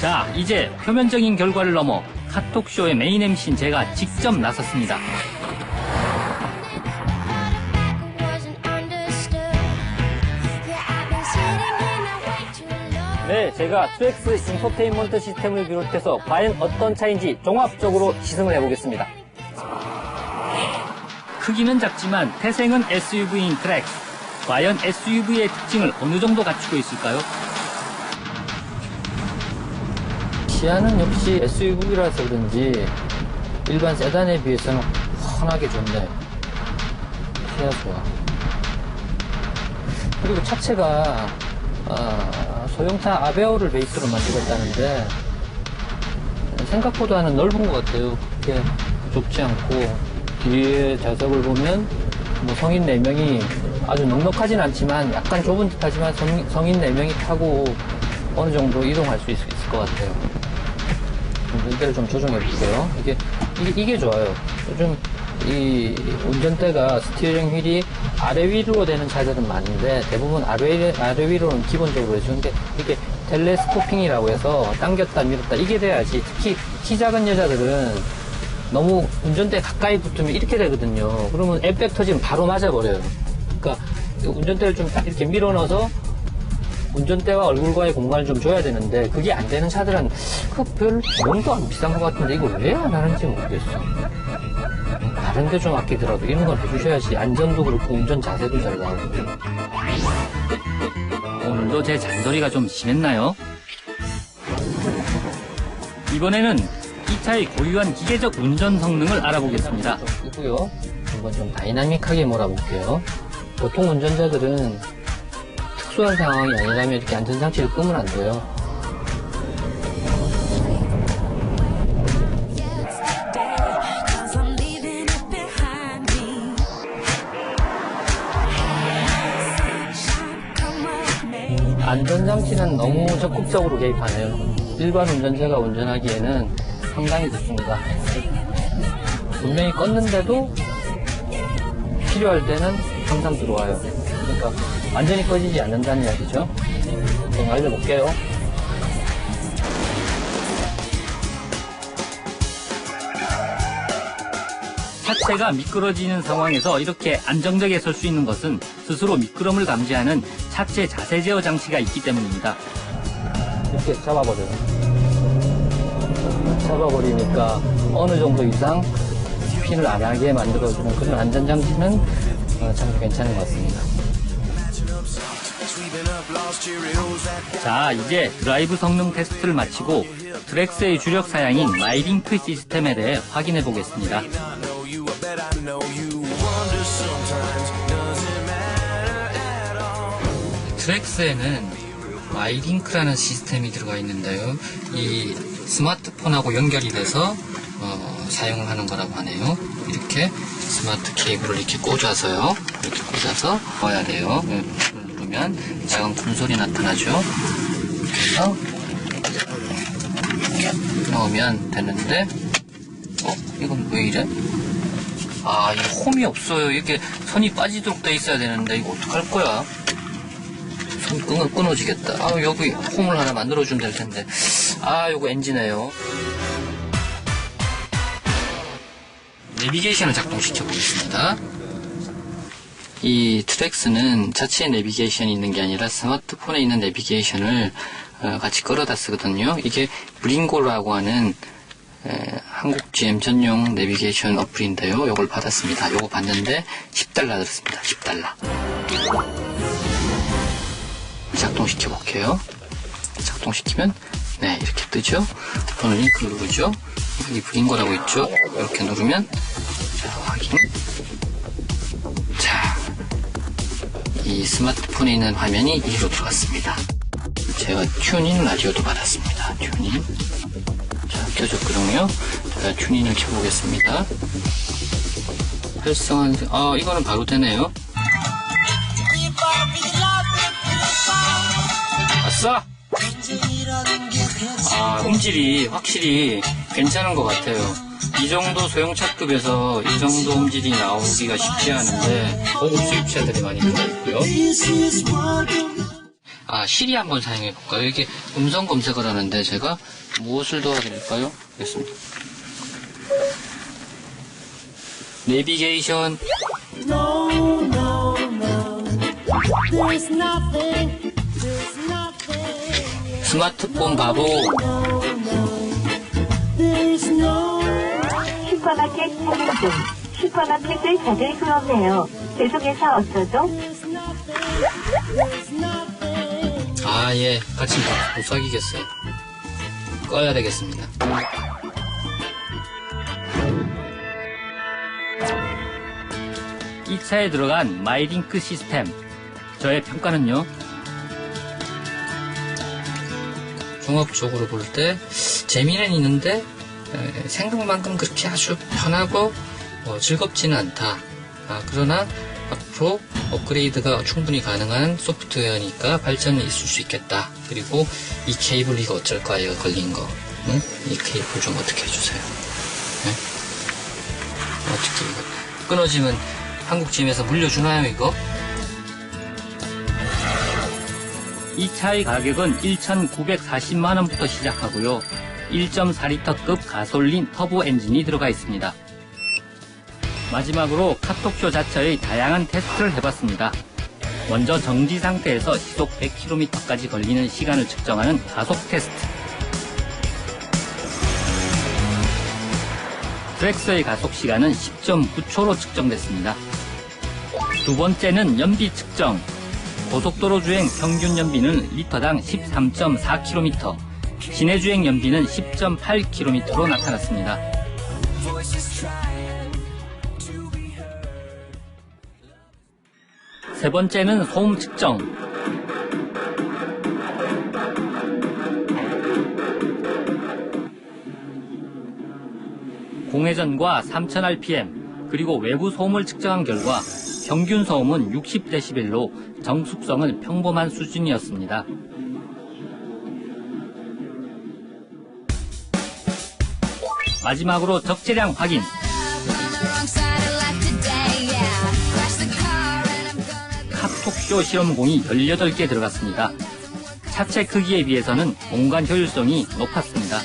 자, 이제 표면적인 결과를 넘어 카톡쇼의 메인 MC인 제가 직접 나섰습니다. 네, 제가 2X 인포테인먼트 시스템을 비롯해서 과연 어떤 차인지 종합적으로 시승을 해보겠습니다. 크기는 작지만 태생은 SUV인 트랙스. 과연 SUV의 특징을 어느 정도 갖추고 있을까요? 시야는 역시 SUV라서 그런지 일반 세단에 비해서는 훤하게 좋네. 시야 좋아. 그리고 차체가 아, 소형차 아베오를 베이스로 만들었다는데 생각보다는 넓은 것 같아요. 그렇게 좁지 않고 뒤에 좌석을 보면 뭐 성인 4명이 아주 넉넉하진 않지만 약간 좁은 듯 하지만 성, 성인 4명이 타고 어느 정도 이동할 수 있, 을것 같아요. 운전대를 좀 조정해 볼게요. 이게, 이게, 이게 좋아요. 요즘 이 운전대가 스티어링 휠이 아래 위로 되는 차들은 많은데 대부분 아래, 아래 위로는 기본적으로 해주는데 이게 텔레스코핑이라고 해서 당겼다 밀었다 이게 돼야지 특히 키 작은 여자들은 너무 운전대 가까이 붙으면 이렇게 되거든요. 그러면 에백 터지면 바로 맞아버려요. 그러니까 운전대를 좀 이렇게 밀어 넣어서 운전대와 얼굴과의 공간을 좀 줘야 되는데 그게 안 되는 차들은 그별 비용도 안 비싼 것 같은데 이걸 왜 안 하는지 모르겠어. 다른 데 좀 아끼더라도 이런 걸 해주셔야지 안전도 그렇고 운전 자세도 잘 나오고. 오늘도 제 잔소리가 좀 심했나요? 이번에는 이 차의 고유한 기계적 운전 성능을 알아보겠습니다. 좀 끄고요. 한번 좀 다이나믹하게 몰아볼게요. 보통 운전자들은 특수한 상황이 아니라면 이렇게 안전 장치를 끄면 안 돼요. 안전장치는 너무 적극적으로 개입하네요. 일반 운전자가 운전하기에는 상당히 좋습니다. 분명히 껐는데도 필요할 때는 항상 들어와요. 그러니까 완전히 꺼지지 않는다는 이야기죠. 좀 알려볼게요. 차체가 미끄러지는 상황에서 이렇게 안정적에 설 수 있는 것은 스스로 미끄럼을 감지하는 차체 자세 제어 장치가 있기 때문입니다. 이렇게 잡아버려요. 잡아버리니까 어느 정도 이상 스핀을 안 하게 만들어주는 그런 안전장치는 어, 참 괜찮은 것 같습니다. 자, 이제 드라이브 성능 테스트를 마치고 드렉스의 주력 사양인 트 시스템에 대해 확인해 보겠습니다. 트랙스에는 마이링크라는 시스템이 들어가 있는데요. 이 스마트폰하고 연결이 돼서 어, 사용을 하는 거라고 하네요. 이렇게 스마트 케이블을 이렇게 꽂아서요. 이렇게 꽂아서 넣어야 돼요. 네, 누르면 작은 콘솔이 나타나죠. 그래서 넣으면 되는데 어? 이건 왜 이래? 아, 이 홈이 없어요. 이렇게 선이 빠지도록 돼 있어야 되는데 이거 어떡할 거야? 손 끊어, 끊어지겠다. 아, 여기 홈을 하나 만들어주면 될 텐데. 아, 요거 엔진이에요. 내비게이션을 작동시켜 보겠습니다. 이 트랙스는 자체 내비게이션이 있는 게 아니라 스마트폰에 있는 내비게이션을 어, 같이 끌어다 쓰거든요. 이게 브링고라고 하는 에, 한국 GM 전용 내비게이션 어플인데요. 요걸 받았습니다. 요거 받는데 10달러 들었습니다. 10달러. 작동시켜 볼게요. 작동시키면 네 이렇게 뜨죠. 번호 링크 누르죠. 여기 브링고라고 있죠. 이렇게 누르면 자, 확인. 자, 이 스마트폰에 있는 화면이 이리로 들어갔습니다. 제가 튜닝 라디오도 받았습니다. 튜닝. 자, 켜졌거든요. 자, 튜닝을 켜보겠습니다. 활성화, 아, 이거는 바로 되네요. 아싸! 아, 음질이 확실히 괜찮은 것 같아요. 이 정도 소형차급에서 이 정도 음질이 나오기가 쉽지 않은데 고급 수입차들이 많이 들어있고요. 아, 시리 한번 사용해 볼까요? 이게 음성 검색을 하는데 제가 무엇을 도와드릴까요? 알겠습니다. 내비게이션, No, no, no. 스마트폰 바보. 슈퍼마켓 중. 슈퍼마켓을 수 없네요. 죄송해서 어쩌죠? There's nothing, there's nothing. 아, 예. 같이 못 사귀겠어요. 꺼야 되겠습니다. 이 차에 들어간 마이링크 시스템. 저의 평가는요. 종합적으로 볼 때 재미는 있는데 에, 생각만큼 그렇게 아주 편하고 어, 즐겁지는 않다. 아, 그러나 앞으로 업그레이드가 충분히 가능한 소프트웨어니까 발전이 있을 수 있겠다. 그리고 이 케이블 이거 어쩔까 이거 걸린 거. 응? 이 케이블 좀 어떻게 해주세요. 네? 어떻게 이거 끊어지면 한국짐에서 물려주나요 이거? 이 차의 가격은 1,940만 원부터 시작하고요. 1.4리터급 가솔린 터보 엔진이 들어가 있습니다. 마지막으로 카톡쇼 자체의 다양한 테스트를 해봤습니다. 먼저 정지 상태에서 시속 100km까지 걸리는 시간을 측정하는 가속 테스트. 트랙스의 가속 시간은 10.9초로 측정됐습니다. 두 번째는 연비 측정. 고속도로 주행 평균 연비는 리터당 13.4km, 시내 주행 연비는 10.8km로 나타났습니다. 세 번째는 소음 측정. 공회전과 3000rpm 그리고 외부 소음을 측정한 결과 평균 소음은 60dB로 정숙성은 평범한 수준이었습니다. 마지막으로 적재량 확인. 카톡쇼 실험공이 18개 들어갔습니다. 차체 크기에 비해서는 공간 효율성이 높았습니다.